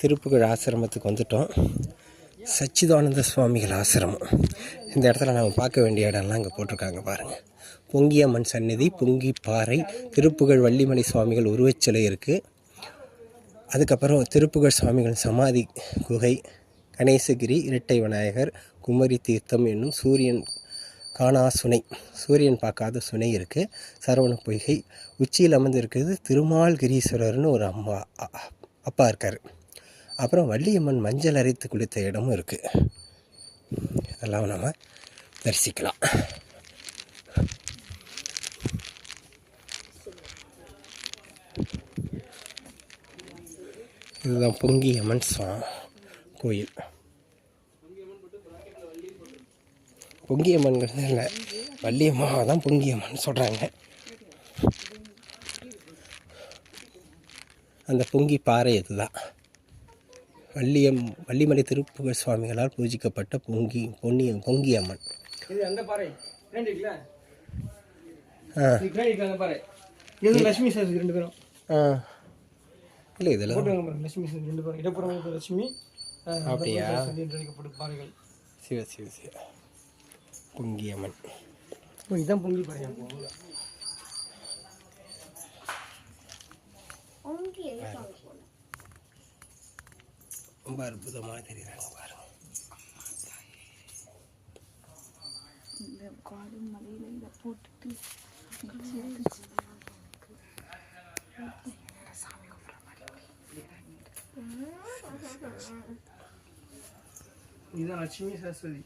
திருப்புகழ் ஆசிரமத்துக்கு வந்துட்டோம். சச்சிதானந்த சுவாமிகள் ஆசிரமம். இந்த இடத்துல நம்ம பார்க்க வேண்டிய இடம்லாம் இங்கே போட்டிருக்காங்க பாருங்கள் பொங்கியம்மன் சந்நிதி பொங்கி பாறை திருப்புகழ் வள்ளிமலை சுவாமிகள் உருவச்சிலை இருக்குது அதுக்கப்புறம் திருப்புகழ் சுவாமிகள் சமாதி குகை கணேசகிரி இரட்டை விநாயகர் குமரி தீர்த்தம் என்னும் சூரியன் காணா சுனை சூரியன் பார்க்காத சுனை இருக்குது சரவண பொய்கை. உச்சியில் அமர்ந்து இருக்கிறது திருமால் கிரீஸ்வரர்னு ஒரு அம்மா அப்பா இருக்கார். அப்புறம் வள்ளியம்மன் மஞ்சள் அரைத்து குளித்த இடமும் இருக்குது அதெல்லாம் நம்ம தரிசிக்கலாம். இதுதான் பொங்கியம்மன் சுவா கோயில். பொங்கியம்மன்கிறது இல்லை வள்ளியம்மாவை தான் பொங்கியம்மன் சொல்கிறாங்க அந்த பொங்கி பாறை இதுதான். வள்ளியம் வள்ளிமலை திருப்புகழ் சுவாமிகளால் பூஜிக்கப்பட்ட பொங்கி பொன்னிய பொங்கியம்மன். லட்சுமி சார் ரெண்டு பேரும். ஆ. இல்லை இதில் பாருங்க. லட்சுமி சார் ரெண்டு பேரும். இடப்புறம் லட்சுமி அப்படியா? பாறைகள். சிவ சிவ சிவ. பொங்கியம்மன். ஓ, இதான் பொங்கி பாறை. ரொம்ப அற்புதமாக தெரியுறாங்க பாருங்க இந்த காடு மலையில இதை போட்டுட்டு இதுதான் லட்சுமி சரஸ்வதி.